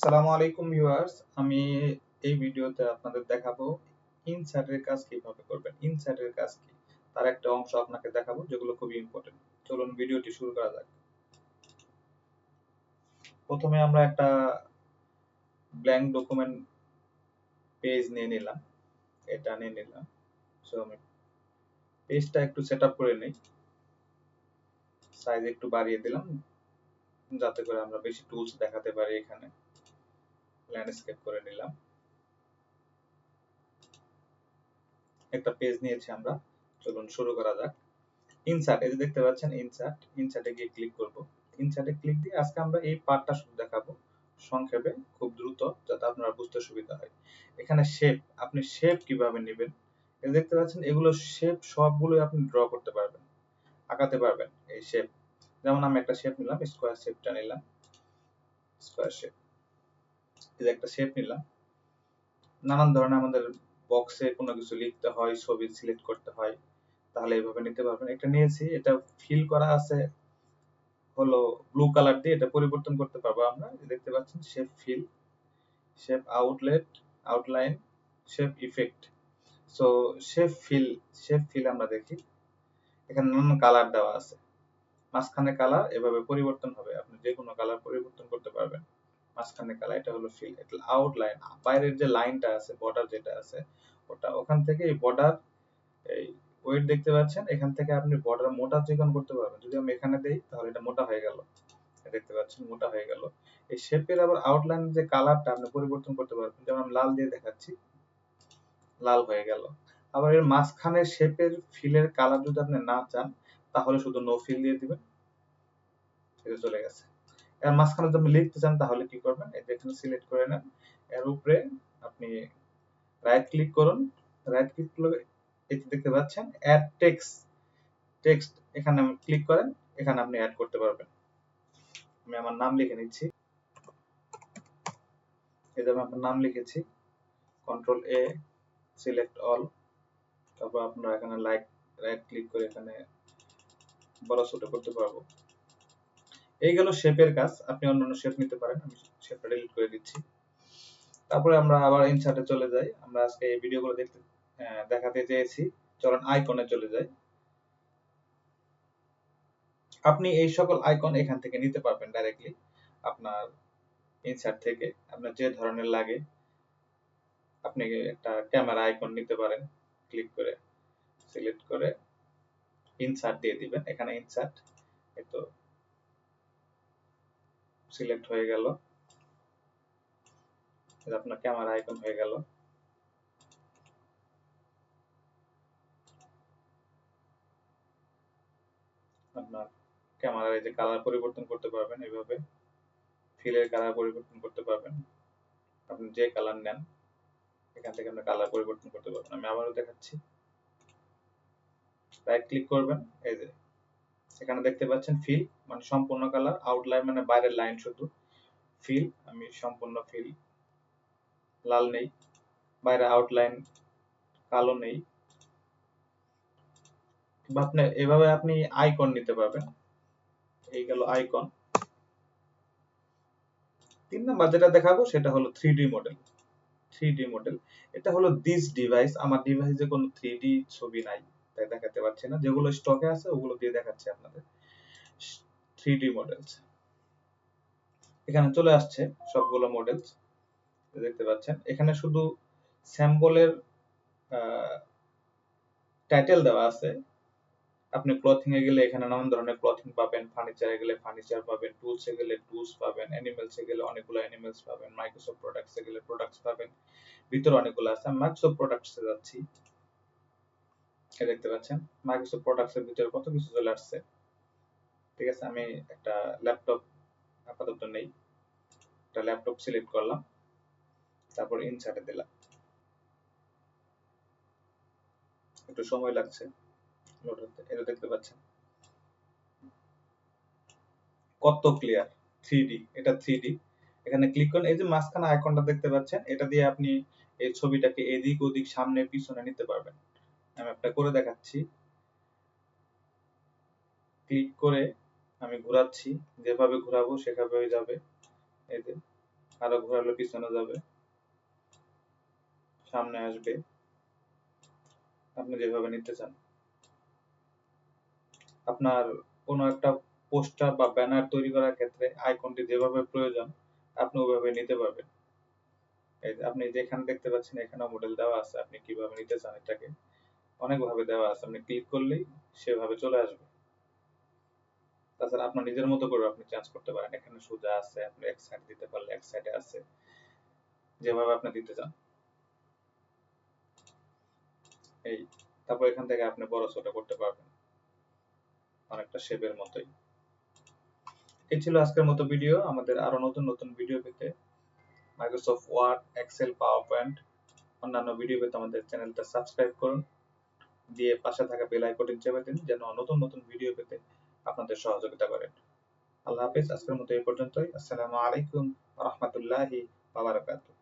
আসসালামু আলাইকুম ভিউয়ার্স, আমি এই ভিডিওতে আপনাদের দেখাবো ইনসার্টের কাজ কীভাবে করবেন, ইনসার্টের কাজ কি? তার একটা অংশ আপনাকে দেখাবো যেগুলো খুবই ইম্পর্টেন্ট চলুন ভিডিওটি শুরু করা যাক। প্রথমে আমরা একটা ব্ল্যাঙ্ক ডকুমেন্ট পেজ নিয়ে নিলাম। এটা নিয়ে নিলাম। সো আমি পেজটা একটু সেট করে নিই। সাইজ একটু বাড়িয়ে দিলাম, যাতে করে আমরা বেশি টুলস দেখাতে পারি এখানে। ল্যান্ডস্কেপ করে নিলাম। একটা পেজ নিয়েছি আমরা। চলুন শুরু করা যাক। ইনসার্ট এই যে দেখতে পাচ্ছেন ইনসার্ট ইনসার্টে গিয়ে ক্লিক করব। ইনসার্টে ক্লিক দিয়ে আজকে আমরা এই পার্টটা শুধু দেখাবো। সংক্ষেপে, খুব দ্রুত, যাতে আপনারা বুঝতে সুবিধা হয়। এখানে শেপ আপনি শেপ কীভাবে নেবেন? এই দেখতে পাচ্ছেন, এগুলো শেপ সবগুলো আপনি ড্র করতে পারবেন, আঁকাতে পারবেন এই শেপ যেমন আমি একটা শেপ নিলাম স্কোয়ার শেপটা নিলাম। স্কোয়ার শেপ একটা শেপ নিলাম। নানান ধরনের আমাদের বক্সে কোনো কিছু লিখতে হয়, ছবি সিলেক্ট করতে হয়, তাহলে নিতে পারবেন। একটা নিয়েছি, এটা ফিল করা আছে, হলো ব্লু কালার দিয়ে এটা পরিবর্তন করতে পারব আমরা। দেখতে পাচ্ছেন shape fill shape outlet outline shape effect so shape fill shape fill আমরা দেখি। এখানে নানান কালার দেওয়া আছে। মাঝখানে কালার এভাবে পরিবর্তন হবে। আপনি যে কোনো কালার পরিবর্তন করতে পারবেন। মাঝখানে কালার এটা হলো ফিল এটা আউটলাইন বাইরের যে লাইনটা আছে বর্ডার যেটা আছে, ওটা ওখান থেকে এই বর্ডার এই ওয়েট দেখতে পাচ্ছেন, এখান থেকে আপনি বর্ডার মোটা চিকন করতে পারবেন। যদি আমি এখানে দেই, তাহলে এটা মোটা হয়ে গেল। দেখতে পাচ্ছেন, মোটা হয়ে গেল। এই শেপের আবার আউটলাইন যে কালারটা আপনি পরিবর্তন করতে পারবেন। যেমন আমি লাল দিয়ে দেখাচ্ছি, লাল হয়ে গেল। আবার এর মাঝখানে শেপের ফিলের কালার যদি আপনি না চান, তাহলে শুধু নো ফিল দিয়ে দিবেন। এটা চলে গেছে। এর মাঝখানে যদি লিখতে চান, তাহলে কি করবেন? এই এখানে সিলেক্ট করে নেন। এর উপরে আপনি রাইট ক্লিক করুন। রাইট ক্লিক করলে এই দেখতে পাচ্ছেন অ্যাড টেক্সট টেক্সট এখানে আমি ক্লিক করেন, এখানে আপনি অ্যাড করতে পারবেন। আমি আমার নাম লিখে নিচ্ছি। এই যে আমি আপনার নাম লিখেছি। কন্ট্রোল এ সিলেক্ট অল তারপর আপনারা এখানে লাইক রাইট ক্লিক করে এখানে বড় ছোট করতে পারব। এই গেল শেপের কাজ। আপনি অন্যান্য শেপ নিতে পারেন, আমি শেপটা ডিলিট করে দিচ্ছি। তারপরে আমরা আবার ইনসার্টে চলে যাই। আমরা আজকে এই ভিডিওগুলো দেখতে দেখাতে চেয়েছি। চলুন আইকনে চলে যাই। আপনি এই সকল আইকন এখান থেকে নিতে পারবেন ডাইরেক্টলি আপনার ইনসার্ট থেকে। আপনার যে ধরনের লাগে, আপনি একটা ক্যামেরা আইকন নিতে পারেন। ক্লিক করে সিলেক্ট করে ইনসার্ট দিয়ে দিবেন। এখানে ইনসার্ট তো সিলেক্ট হয়ে গেল। আপনার ক্যামেরা আইকন হয়ে গেল। আপনার ক্যামেরার এই যে কালার পরিবর্তন করতে পারবেন এইভাবে। ফিলের কালার পরিবর্তন করতে পারবেন। আপনি যে কালার নেন, এখান থেকে আপনি কালার পরিবর্তন করতে পারবেন। আমি আবারও দেখাচ্ছি। রাইট ক্লিক করবেন, এই যে এখানে দেখতে পাচ্ছেন ফিল মানে সম্পূর্ণ কালার আউটলাইন মানে বাইরের লাইন শুধু। ফিল আমি সম্পূর্ণ ফিল লাল নেই। বাইরে আউটলাইন কালো নেই। আপনি এভাবে আপনি আইকন নিতে পারবেন। এই গেল আইকন তিন নাম্বার যেটা দেখাবো সেটা হলো থ্রি মডেল থ্রি মডেল এটা হলো দিস ডিভাইস আমার ডিভাইসে কোনো থ্রি ছবি নাই। তাই দেখাতে পারছি না। যেগুলো স্টকে আছে, ওগুলো দিয়ে দেখাচ্ছি আপনাদের। থ্রি ডি মডেলস এখানে চলে আসছে সবগুলো মডেলস দেখতে পাচ্ছেন। এখানে শুধু স্যাম্পলের টাইটেল দেওয়া আছে। আপনি ক্লথিং এ গেলে এখানে নানান ধরনের ক্লথিং পাবেন। ফার্নিচারে গেলে ফার্নিচার পাবেন টুলস এ গেলে টুলস পাবেন অ্যানিমেলস এ গেলে অনেকগুলো অ্যানিমেলস পাবেন মাইক্রোসফট প্রোডাক্টস এ গেলে প্রোডাক্টস পাবেন। ভিতরে অনেকগুলো আছে। আমি মাইক্রোসফট প্রোডাক্টস এ যাচ্ছি। দেখতে পাচ্ছেন। মাইক্রোসফট প্রোডাক্টস এর ভিতরে কত কিছু চলে আসছে। ঠিক আছে, আমি একটা ল্যাপটপ আপাতত নেই। একটা ল্যাপটপ সিলেক্ট করলাম। তারপর ইনসার্টে দিলাম। একটু সময় লাগছে। লোড হতে এটা দেখতে পাচ্ছেন। কত ক্লিয়ার থ্রি এটা থ্রি এখানে ক্লিক করুন, এই যে মাঝখানে আইকনটা দেখতে পাচ্ছেন, এটা দিয়ে আপনি এই ছবিটাকে এদিক ওদিক, সামনে, পিছনে নিতে পারবেন। আমি একটা করে দেখাচ্ছি। ক্লিক করে আমি ঘোরাচ্ছি। যেভাবে ঘোরাবো সেভাবে যাবে। যে, আরও ঘোরালে পিছনে যাবে। সামনে আসবে। আপনি যেভাবে নিতে চান। আপনার কোনো একটা পোস্টার বা ব্যানার তৈরি করার ক্ষেত্রে আইকনটি যেভাবে প্রয়োজন, আপনি ওইভাবে নিতে পারবেন। আপনি যেখানে দেখতে পাচ্ছেন এখানে মডেল দেওয়া আছে। আপনি কীভাবে নিতে চান এটাকে। অনেকভাবে দেওয়া আছে। আপনি ক্লিক করলেই সেভাবে চলে আসবে। তাছাড়া আপনার নিজের মতো করে আপনি চেঞ্জ করতে পারেন। এখানে সোজা আছে, আপনি এক সাইড দিতে পারলে এক সাইডে আছে। যেভাবে আপনি দিতে চান। এই, তারপর এখান থেকে আপনি বড় ছোট করতে পারবেন। অনেকটা শেপের মতোই। এই ছিল আজকের মতো ভিডিও আমাদের আরও নতুন নতুন ভিডিও পেতে Microsoft Word Excel PowerPoint অন্যান্য ভিডিও পেতে আমাদের চ্যানেলটা সাবস্ক্রাইব করুন। দিয়ে পাশে থাকা বেল আইকনটি চেপে দিন যেন নতুন নতুন ভিডিও পেতে আপনাদের সহযোগিতা করেন। আল্লাহ হাফেজ, আজকের মতো এই পর্যন্তই। আসসালামু আলাইকুম রহমতুল্লাহি বাবারাকাতুহ